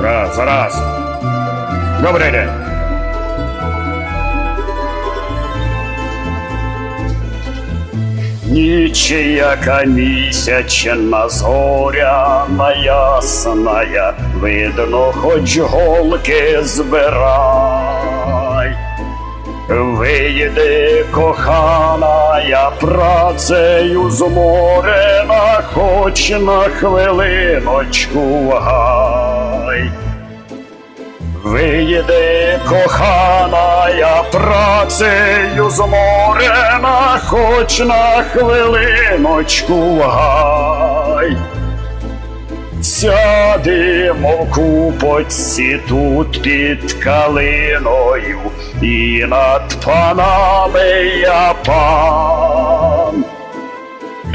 Раз, раз. Добрий день. Ніч, яка місячна зоряна ясная, видно, хоч голки збирай. Вийди, кохана, я працею зморена, хоч на хвилиночку в гай. Вийди, кохана, я працею зморена, хоч на хвилиночку в гай. Сядемо в купочці тут під калиною, і над панами я пан.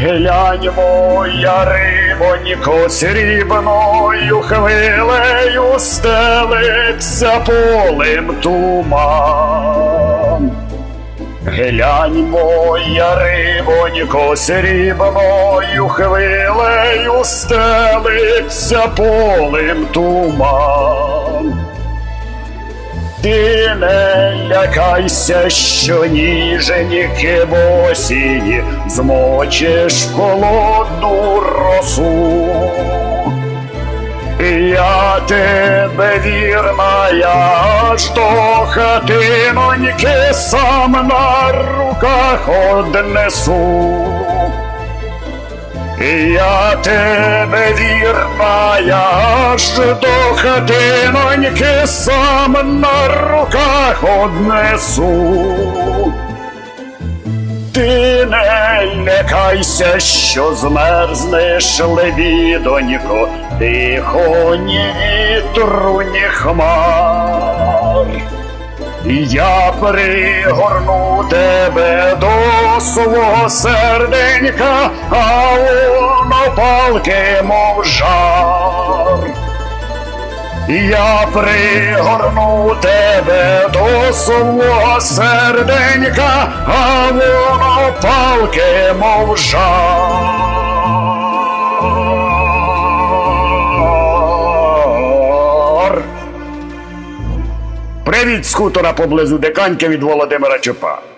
Глянь, моя рибонько срібною хвилею стелиться полем туман. Глянь, моя рибонько срібною хвилею стелиться полем туман. Не лякайся, що ніженьки в осінь змочиш холодну росу. Я тебе вірна, я аж до хатиноньки сам на руках однесу. Я тебе вірна, я аж до хатиноньки сам на руках однесу. Ти не лякайся, що змерзнеш левідонько, тихо ні вітру, хмар. Я пригорну тебе до свого серденька, а воно палки, мов жар. Я пригорну тебе до свого серденька, а воно палки, мов жар. Привіт з хутора поблизу Диканьки від Володимира Чупа.